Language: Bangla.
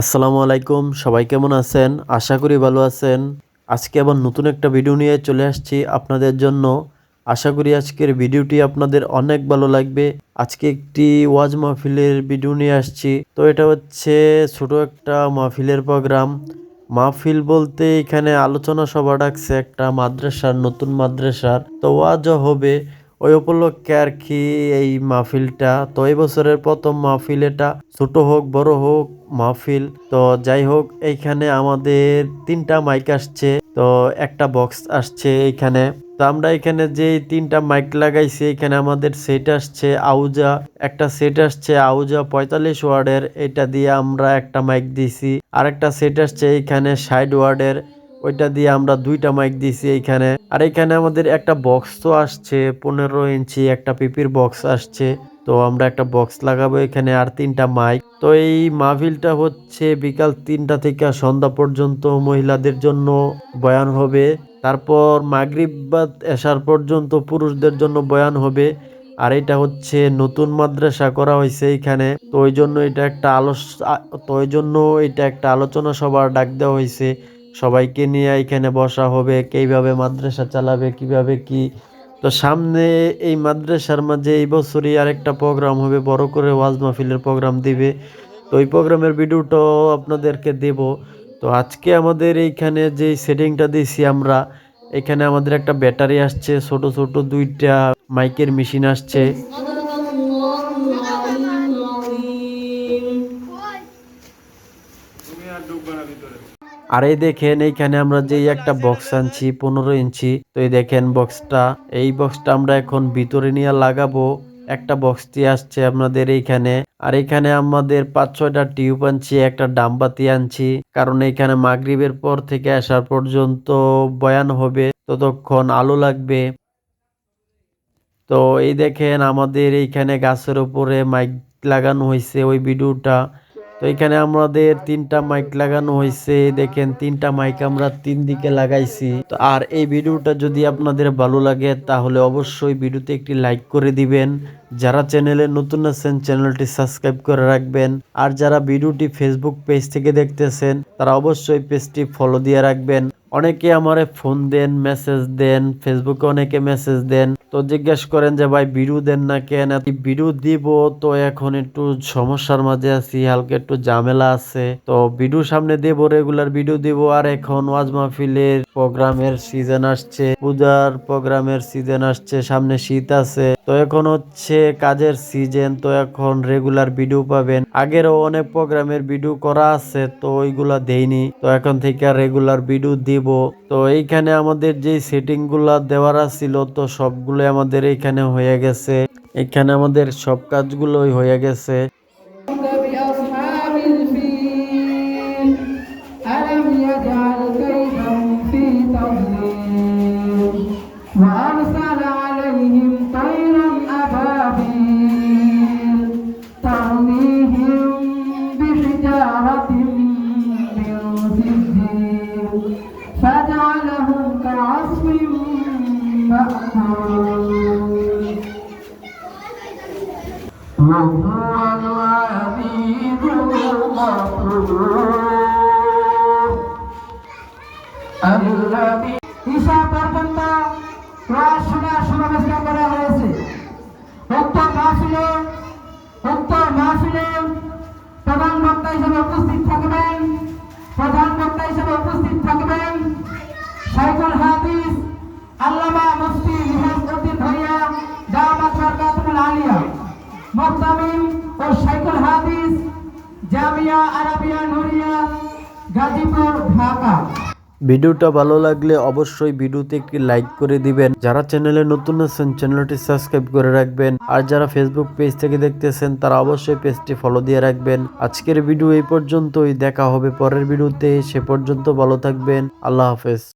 আসসালামু আলাইকুম, সবাই কেমন আছেন? আশা করি ভালো আছেন। আজকে আবার নতুন একটা ভিডিও নিয়ে চলে আসছি আপনাদের জন্য। আশা করি আজকের ভিডিওটি আপনাদের অনেক ভালো লাগবে। আজকে একটি ওয়াজ মাহফিলের ভিডিও নিয়ে আসছি। তো এটা হচ্ছে ছোট একটা মাহফিলের প্রোগ্রাম। মাহফিল বলতে এখানে আলোচনা সভা ডাকছে একটা মাদ্রাসার, নতুন মাদ্রাসার। তো ওয়াজও হবে। ওই উপলক্ষে আর কি এই মাহফিলটা। তো এই বছরের প্রথম মাহফিল এটা। ছোট হোক, বড় হোক, মাহফিল। তো যাই হোক, এইখানে আমাদের তিনটা মাইক আসছে। তো একটা বক্স আসছে এইখানে। তো আমরা এখানে যে তিনটা মাইক লাগাইছি, এখানে আমাদের সেট আসছে আউজা। একটা সেট আসছে আউজা পঁয়তাল্লিশ ওয়ার্ডের। এটা দিয়ে আমরা একটা মাইক দিছি। আর একটা সেট আসছে এইখানে ষাট ওয়ার্ডের। ওইটা দিয়ে আমরা দুইটা মাইক দিছি এইখানে। আর এখানে আমাদের একটা বক্স তো আসছে, পনেরো ইঞ্চি একটা পিপির বক্স আসছে। তো আমরা একটা বক্স লাগাবো এখানে আর তিনটা মাইক তো এই মাহফিলটা হচ্ছে বিকাল তিনটা থেকে সন্ধ্যা পর্যন্ত মহিলাদের জন্য বয়ান হবে। তারপর মাগরিব এশার পর্যন্ত পুরুষদের জন্য বয়ান হবে। আর এটা হচ্ছে নতুন মাদ্রাসা করা হয়েছে এখানে তো ওই জন্য এটা একটা আলোচ তো ওই জন্য এটা একটা আলোচনা সভার ডাক দেওয়া হয়েছে। সবাইকে নিয়ে এখানে বসা হবে কীভাবে মাদ্রাসা চালাবে কীভাবে কি? তো সামনে এই মাদ্রাসার মাঝে এই বছরই আরেকটা প্রোগ্রাম হবে বড় করে ওয়াজ মাহফিলের প্রোগ্রাম দিবে। তো ওই প্রোগ্রামের ভিডিওটাও আপনাদেরকে দেব। তো আজকে আমাদের এইখানে যে সেটিংটা দিয়েছি আমরা এখানে আমাদের একটা ব্যাটারি আসছে ছোট ছোট দুইটা মাইকের মেশিন আসছে। আর এই দেখেন, এইখানে আমরা যে একটা বক্স আনছি, পনেরো ইঞ্চি। তো এই দেখেন বক্সটা এই বক্সটা আমরা এখন ভিতরে নিয়ে লাগাবো। একটা বক্স দিয়ে আসছে আপনাদের এইখানে। আর এখানে আমাদের পাঁচ ছয়টা টিউব আনছি, একটা ডাম্বাতি আনছি। কারণ এইখানে মাগরিবের পর থেকে আসার পর্যন্ত বয়ান হবে, ততক্ষণ আলো লাগবে। তো এই দেখেন আমাদের এইখানে গাছের উপরে মাইক লাগানো হয়েছে ওই ভিডিওটা তো এখানে আমাদের তিনটা মাইক লাগানো হয়েছে দেখেন, তিনটা মাইক আমরা তিন দিকে লাগাইছি। তো আর এই ভিডিওটা যদি আপনাদের ভালো লাগে, তাহলে অবশ্যই ভিডিওতে একটি লাইক করে দিবেন। যারা চ্যানেলে নতুন আছেন চ্যানেলটি সাবস্ক্রাইব করে রাখবেন। আর যারা ভিডিওটি ফেসবুক পেজ থেকে দেখতেছেন, তারা অবশ্যই পেজটি ফলো দিয়ে রাখবেন। অনেকে আমারে ফোন দেন মেসেজ দেন ফেসবুকে অনেকে মেসেজ দেন। তো জিজ্ঞেস করেন যে, ভাই, বিরু দেন না কেন? বিরু দিব, তো এখন একটু সমস্যার মাঝে আছি, হালকা একটু ঝামেলা আছে। তো বিডু সামনে দেব রেগুলার বিডু দিব, আর এখন ওয়াজ মাহফিলের প্রোগ্রামের সিজন আসছে, পূজার প্রোগ্রামের সিজন আসছে, সামনে শীত আছে। তো এখন হচ্ছে কাজের সিজন তো এখন রেগুলার ভিডিও পাবেন আগেরও অনেক প্রোগ্রামের ভিডিও করা আছে তো ওইগুলা দেইনি তো এখন থেকে রেগুলার ভিডিও দিব তো এইখানে আমাদের যে সেটিং গুলা দেওয়ার ছিল তো সবগুলো আমাদের এইখানে হয়ে গেছে এখানে আমাদের সব কাজগুলোই হয়ে গেছে بأصحاب الفيل ألم يجعل فجعلهم كعصف مأكول وهو العزيز الغفور মুহতামিম ও শাইখুল হাদিস, জামিয়া আরাবিয়া নুরিয়া, গাজীপুর, ঢাকা। ভিডিওটা ভালো লাগলে অবশ্যই ভিডিওতে একটি লাইক করে দিবেন। যারা চ্যানেলে নতুন আছেন, চ্যানেলটি সাবস্ক্রাইব করে রাখবেন। আর যারা ফেসবুক পেজ থেকে দেখতেছেন, তারা অবশ্যই পেজটি ফলো দিয়ে রাখবেন। আজকের ভিডিও এই পর্যন্তই। দেখা হবে পরের ভিডিওতে। সে পর্যন্ত ভালো থাকবেন। আল্লাহ হাফেজ।